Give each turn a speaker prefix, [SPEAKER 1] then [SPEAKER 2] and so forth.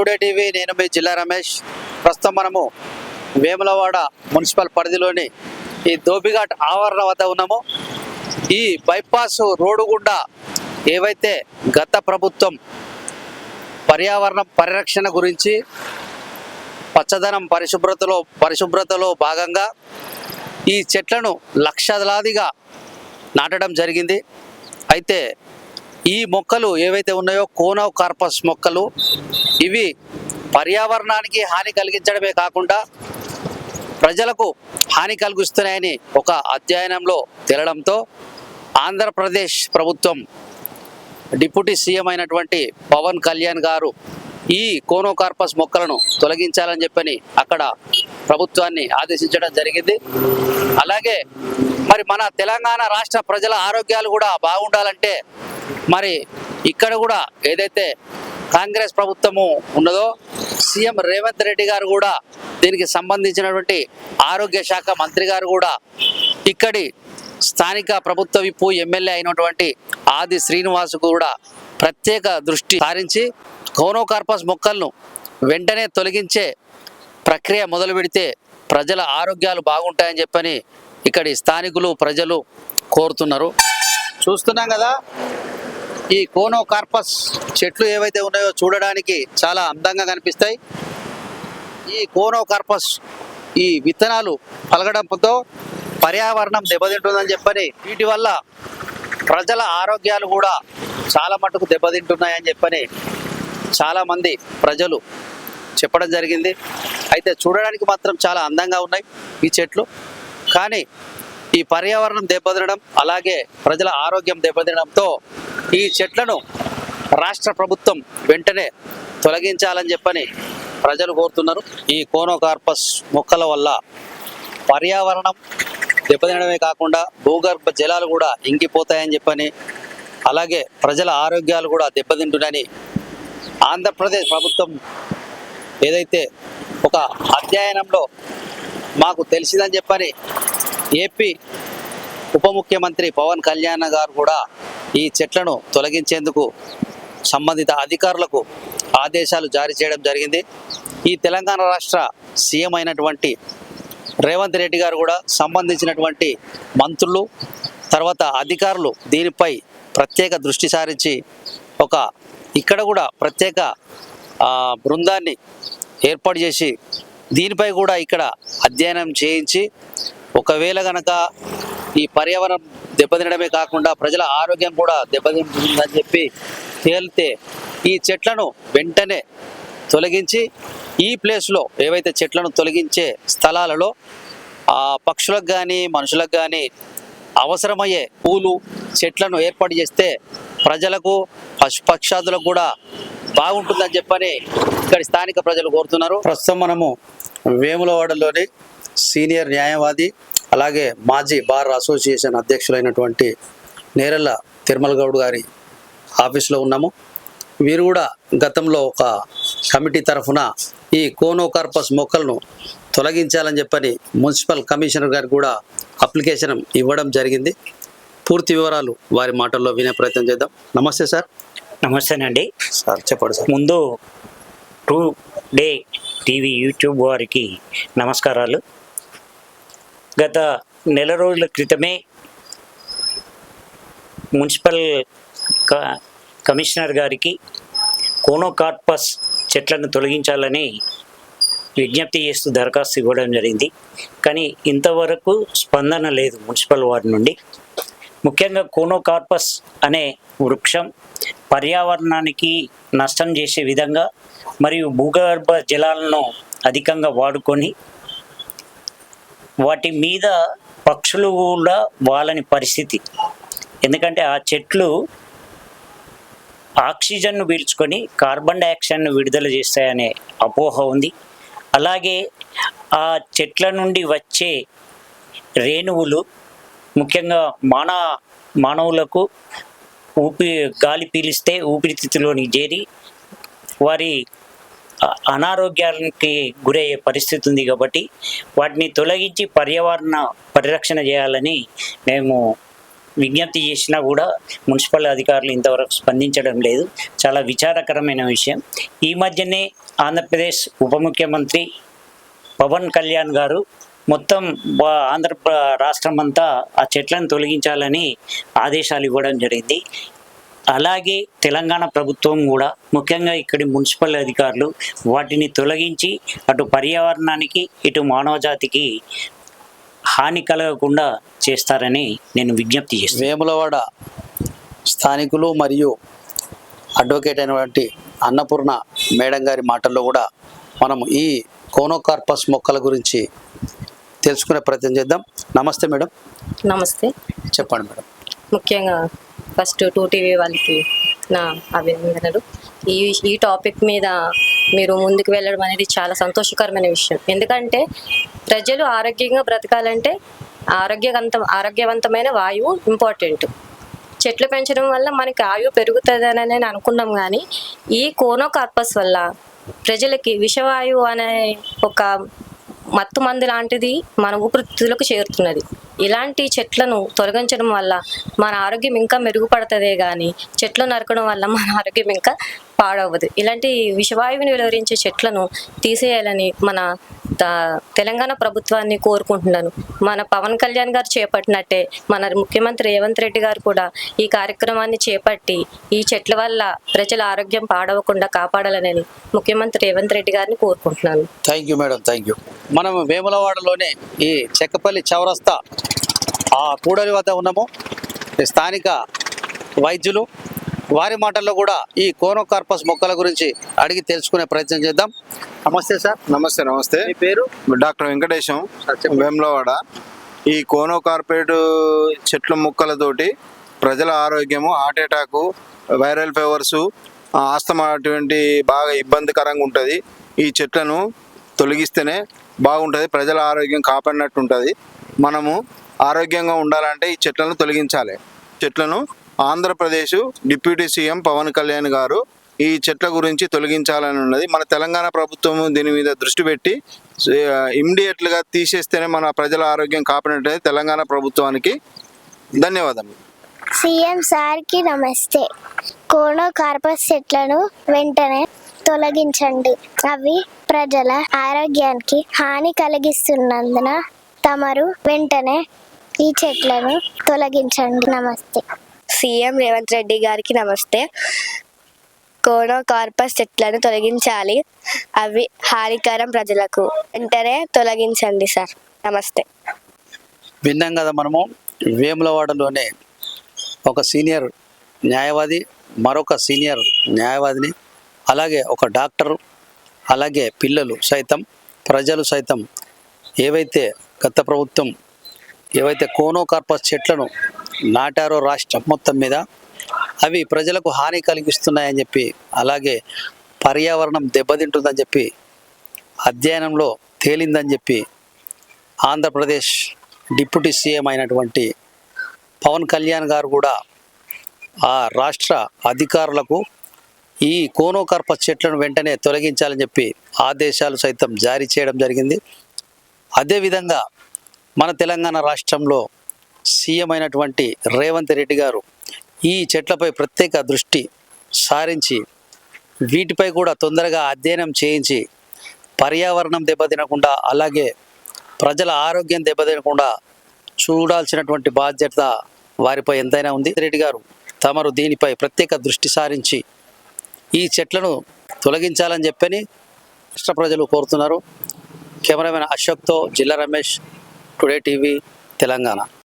[SPEAKER 1] Today TV నేను మీ జిల్లా రమేష్. ప్రస్తుతం మనము వేములవాడ మున్సిపల్ పరిధిలోని ఈ దోబిఘాట్ ఆవరణ వద్ద ఉన్నాము. ఈ బైపాస్ రోడ్డు గుండా ఏవైతే గత ప్రభుత్వం పర్యావరణ పరిరక్షణ గురించి పచ్చదనం పరిశుభ్రతలో పరిశుభ్రతలో భాగంగా ఈ చెట్లను లక్షలాదిగా నాటడం జరిగింది. అయితే ఈ మొక్కలు ఏవైతే ఉన్నాయో కోనో కార్పస్ మొక్కలు ఇవి పర్యావరణానికి హాని కలిగించడమే కాకుండా ప్రజలకు హాని కలిగిస్తున్నాయని ఒక అధ్యయనంలో తేలడంతో ఆంధ్రప్రదేశ్ ప్రభుత్వం డిప్యూటీ సీఎం అయినటువంటి పవన్ కళ్యాణ్ గారు ఈ కోనోకార్పస్ మొక్కలను తొలగించాలని చెప్పని అక్కడ ప్రభుత్వాన్ని ఆదేశించడం జరిగింది. అలాగే మరి మన తెలంగాణ రాష్ట్ర ప్రజల ఆరోగ్యాలు కూడా బాగుండాలంటే మరి ఇక్కడ కూడా ఏదైతే కాంగ్రెస్ ప్రభుత్వము ఉన్నదో సీఎం రేవంత్ రెడ్డి గారు కూడా దీనికి సంబంధించినటువంటి ఆరోగ్య శాఖ మంత్రి గారు కూడా ఇక్కడి స్థానిక ప్రభుత్వ విప్పు ఎమ్మెల్యే అయినటువంటి ఆది శ్రీనివాస్ కూడా ప్రత్యేక దృష్టి సారించి కోనోకార్పస్ మొక్కలను వెంటనే తొలగించే ప్రక్రియ మొదలు పెడితే ప్రజల ఆరోగ్యాలు బాగుంటాయని చెప్పని ఇక్కడి స్థానికులు ప్రజలు కోరుతున్నారు. చూస్తున్నాం కదా ఈ కోనోకార్పస్ చెట్లు ఏవైతే ఉన్నాయో చూడడానికి చాలా అందంగా కనిపిస్తాయి. ఈ కోనోకార్పస్ ఈ విత్తనాలు పలగడంతో పర్యావరణం దెబ్బతింటుందని చెప్పని వీటి వల్ల ప్రజల ఆరోగ్యాలు కూడా చాలా మటుకు దెబ్బతింటున్నాయని చెప్పని చాలామంది ప్రజలు చెప్పడం జరిగింది. అయితే చూడడానికి మాత్రం చాలా అందంగా ఉన్నాయి ఈ చెట్లు. కానీ ఈ పర్యావరణం దెబ్బతినడం అలాగే ప్రజల ఆరోగ్యం దెబ్బతినడంతో ఈ చెట్లను రాష్ట్ర ప్రభుత్వం వెంటనే తొలగించాలని చెప్పని ప్రజలు కోరుతున్నారు. ఈ కోనోకార్పస్ మొక్కల వల్ల పర్యావరణం దెబ్బతినడమే కాకుండా భూగర్భ జలాలు కూడా ఇంకిపోతాయని చెప్పని అలాగే ప్రజల ఆరోగ్యాలు కూడా దెబ్బతింటున్నాయని ఆంధ్రప్రదేశ్ ప్రభుత్వం ఏదైతే ఒక అధ్యయనంలో మాకు తెలిసిందని చెప్పని ఏపీ ఉప ముఖ్యమంత్రి పవన్ కళ్యాణ్ గారు కూడా ఈ చెట్లను తొలగించేందుకు సంబంధిత అధికారులకు ఆదేశాలు జారీ చేయడం జరిగింది. ఈ తెలంగాణ రాష్ట్ర సీఎం అయినటువంటి రేవంత్ రెడ్డి గారు కూడా సంబంధించినటువంటి మంత్రులు తర్వాత అధికారులు దీనిపై ప్రత్యేక దృష్టి సారించి ఒక ఇక్కడ కూడా ప్రత్యేక బృందాన్ని ఏర్పాటు చేసి దీనిపై కూడా ఇక్కడ అధ్యయనం చేయించి ఒకవేళ గనక ఈ పర్యావరణం దెబ్బతినడమే కాకుండా ప్రజల ఆరోగ్యం కూడా దెబ్బతింటుందని చెప్పి తేలితే ఈ చెట్లను వెంటనే తొలగించి ఈ ప్లేస్లో ఏవైతే చెట్లను తొలగించే స్థలాలలో ఆ పక్షులకు కానీ మనుషులకు కానీ అవసరమయ్యే పూలు చెట్లను ఏర్పాటు చేస్తే ప్రజలకు పశు పక్షాదులకు కూడా బాగుంటుందని చెప్పని ఇక్కడ స్థానిక ప్రజలు కోరుతున్నారు. ప్రస్తుతం మనము వేములవాడలోని సీనియర్ న్యాయవాది అలాగే మాజీ బార్ అసోసియేషన్ అధ్యక్షులైనటువంటి నేరెళ్ళ తిరుమల గౌడ్ గారి ఆఫీస్లో ఉన్నాము. వీరు కూడా గతంలో ఒక కమిటీ తరఫున ఈ కోనోకార్పస్ మొక్కలను తొలగించాలని చెప్పని మున్సిపల్ కమిషనర్ గారికి కూడా అప్లికేషన్ ఇవ్వడం జరిగింది. పూర్తి వివరాలు వారి మాటల్లో వినే ప్రయత్నం చేద్దాం. నమస్తే సార్.
[SPEAKER 2] నమస్తేనండి.
[SPEAKER 1] సార్ చెప్పండి సార్.
[SPEAKER 2] ముందు టూ డే టీవీ యూట్యూబ్ వారికి నమస్కారాలు. గత నెల రోజుల క్రితమే మున్సిపల్ కమిషనర్ గారికి కోనోకార్పస్ చెట్లను తొలగించాలని విజ్ఞప్తి చేస్తూ దరఖాస్తు ఇవ్వడం జరిగింది. కానీ ఇంతవరకు స్పందన లేదు మున్సిపల్ వార్డు నుండి. ముఖ్యంగా కోనోకార్పస్ అనే వృక్షం పర్యావరణానికి నష్టం చేసే విధంగా మరియు భూగర్భ జలాలను అధికంగా వాడుకొని వాటి మీద పక్షులు కూడా వాళ్ళని పరిస్థితి. ఎందుకంటే ఆ చెట్లు ఆక్సిజన్ను పీల్చుకొని కార్బన్ డైఆక్సైడ్ను విడుదల చేస్తాయనే అపోహ ఉంది. అలాగే ఆ చెట్ల నుండి వచ్చే రేణువులు ముఖ్యంగా మాన మానవులకు ఊపి గాలి పీలిస్తే ఊపిరితిత్తులోని చేరి వారి అనారోగ్యానికి గురయ్యే పరిస్థితి ఉంది కాబట్టి వాటిని తొలగించి పర్యావరణ పరిరక్షణ చేయాలని మేము విజ్ఞప్తి చేసినా కూడా మున్సిపల్ అధికారులు ఇంతవరకు స్పందించడం లేదు. చాలా విచారకరమైన విషయం. ఈ మధ్యనే ఆంధ్రప్రదేశ్ ఉప ముఖ్యమంత్రి పవన్ కళ్యాణ్ గారు మొత్తం ఆంధ్ర రాష్ట్రం అంతా ఆ చెట్లను తొలగించాలని ఆదేశాలు ఇవ్వడం జరిగింది. అలాగే తెలంగాణ ప్రభుత్వం కూడా ముఖ్యంగా ఇక్కడి మున్సిపల్ అధికారులు వాటిని తొలగించి అటు పర్యావరణానికి ఇటు మానవజాతికి హాని కలగకుండా చేస్తారని నేను విజ్ఞప్తి చేస్తాను
[SPEAKER 1] వేములవాడ స్థానికులు మరియు అడ్వకేట్ అయినటువంటి అన్నపూర్ణ మేడం గారి మాటల్లో కూడా మనం ఈ కోనోకార్పస్ మొక్కల గురించి తెలుసుకునే ప్రయత్నం చేద్దాం. నమస్తే మేడం.
[SPEAKER 3] నమస్తే.
[SPEAKER 1] చెప్పండి మేడం.
[SPEAKER 3] ముఖ్యంగా ఫస్ట్ టూ టీవీ వాళ్ళకి నా అభినందనలు. ఈ ఈ టాపిక్ మీద మీరు ముందుకు వెళ్ళడం అనేది చాలా సంతోషకరమైన విషయం. ఎందుకంటే ప్రజలు ఆరోగ్యంగా బ్రతకాలంటే ఆరోగ్యవంత ఆరోగ్యవంతమైన వాయువు ఇంపార్టెంట్. చెట్లు పెంచడం వల్ల మనకి ఆయువు పెరుగుతుందని నేను అనుకున్నాం కానీ ఈ కోనోకార్పస్ వల్ల ప్రజలకి విషవాయువు అనే ఒక మత్తు మందు లాంటిది మన ఊపిరితిత్తులకు చేరుతున్నది. ఇలాంటి చెట్లను తొలగించడం వల్ల మన ఆరోగ్యం ఇంకా మెరుగుపడుతుందే కానీ చెట్లు నరకడం వల్ల మన ఆరోగ్యం ఇంకా పాడవదు. ఇలాంటి విషవాయువుని వెలువరించే చెట్లను తీసేయాలని మన త- తెలంగాణ ప్రభుత్వాన్ని కోరుకుంటున్నాను. మన పవన్ కళ్యాణ్ గారు చేపట్టినట్టే మన ముఖ్యమంత్రి రేవంత్ రెడ్డి గారు కూడా ఈ కార్యక్రమాన్ని చేపట్టి ఈ చెట్ల వల్ల ప్రజల ఆరోగ్యం పాడవకుండా కాపాడాలని ముఖ్యమంత్రి రేవంత్ రెడ్డి గారిని కోరుకుంటున్నాను.
[SPEAKER 1] Thank you madam thank you మనం వేములవాడలోనే ఈ చెక్కపల్లి చౌరస్తా ఆ కూడలి వద్ద ఉన్నాము. స్థానిక వైద్యులు వారి మాటల్లో కూడా ఈ కోనోకార్పస్ మొక్కల గురించి అడిగి తెలుసుకునే ప్రయత్నం చేద్దాం. నమస్తే సార్.
[SPEAKER 4] నమస్తే నమస్తే.
[SPEAKER 1] మీ పేరు?
[SPEAKER 4] డాక్టర్ వెంకటేశం. వేములవాడ. ఈ కోనో కార్పొరేట్ చెట్ల ముక్కలతోటి ప్రజల ఆరోగ్యము heart attack viral fevers asthma అటువంటి బాగా ఇబ్బందికరంగా ఉంటుంది. ఈ చెట్లను తొలగిస్తేనే బాగుంటుంది ప్రజల ఆరోగ్యం కాపాడినట్టు ఉంటుంది మనము ఆరోగ్యంగా ఉండాలంటే ఈ చెట్లను తొలగించాలి. చెట్లను ఆంధ్రప్రదేశ్ డిప్యూటీ సీఎం పవన్ కళ్యాణ్ గారు ఈ చెట్ల గురించి తొలగించాలని ఉన్నది. మన తెలంగాణ ప్రభుత్వం దీని మీద దృష్టి పెట్టి ఇమ్మీడియట్లుగా తీసేస్తేనే మన ప్రజల ఆరోగ్యం కాపాడినట్టు తెలంగాణ ప్రభుత్వానికి ధన్యవాదాలు
[SPEAKER 5] సీఎం సార్కి నమస్తే. కోనో కార్పస్ చెట్లను వెంటనే తొలగించండి. అవి ప్రజల ఆరోగ్యానికి హాని కలిగిస్తున్నందున తమరు వెంటనే ఈ చెట్లను తొలగించండి. నమస్తే.
[SPEAKER 6] సీఎం రేవంత్ రెడ్డి గారికి నమస్తే. కోనో కార్పస్ చెట్లను తొలగించాలి. అవి హానికరం ప్రజలకు. వెంటనే తొలగించండి సార్. నమస్తే.
[SPEAKER 1] విన్నాం కదా మనము వేములవాడలోనే ఒక సీనియర్ న్యాయవాది మరొక సీనియర్ న్యాయవాదిని అలాగే ఒక డాక్టరు అలాగే పిల్లలు సైతం ప్రజలు సైతం ఏవైతే గత ప్రభుత్వం ఏవైతే కోనో కార్పస్ చెట్లను నాటారో రాష్ట్రం మొత్తం మీద అవి ప్రజలకు హాని కలిగిస్తున్నాయని చెప్పి అలాగే పర్యావరణం దెబ్బతింటుందని చెప్పి అధ్యయనంలో తేలిందని చెప్పి ఆంధ్రప్రదేశ్ డిప్యూటీ సీఎం అయినటువంటి పవన్ కళ్యాణ్ గారు కూడా ఆ రాష్ట్ర అధికారులకు ఈ కోనోకర్ప చెట్లను వెంటనే తొలగించాలని చెప్పి ఆదేశాలు సైతం జారీ చేయడం జరిగింది. అదేవిధంగా మన తెలంగాణ రాష్ట్రంలో సీఎం అయినటువంటి రేవంత్ రెడ్డి గారు ఈ చెట్లపై ప్రత్యేక దృష్టి సారించి వీటిపై కూడా తొందరగా అధ్యయనం చేయించి పర్యావరణం దెబ్బతినకుండా అలాగే ప్రజల ఆరోగ్యం దెబ్బతినకుండా చూడాల్సినటువంటి బాధ్యత వారిపై ఎంతైనా ఉంది. రెడ్డి గారు తమరు దీనిపై ప్రత్యేక దృష్టి సారించి ఈ చెట్లను తొలగించాలని చెప్పని రాష్ట్ర ప్రజలు కోరుతున్నారు. కెమెరామెన్ అశోక్తో జిల్లా రమేష్ టుడే టీవీ తెలంగాణ.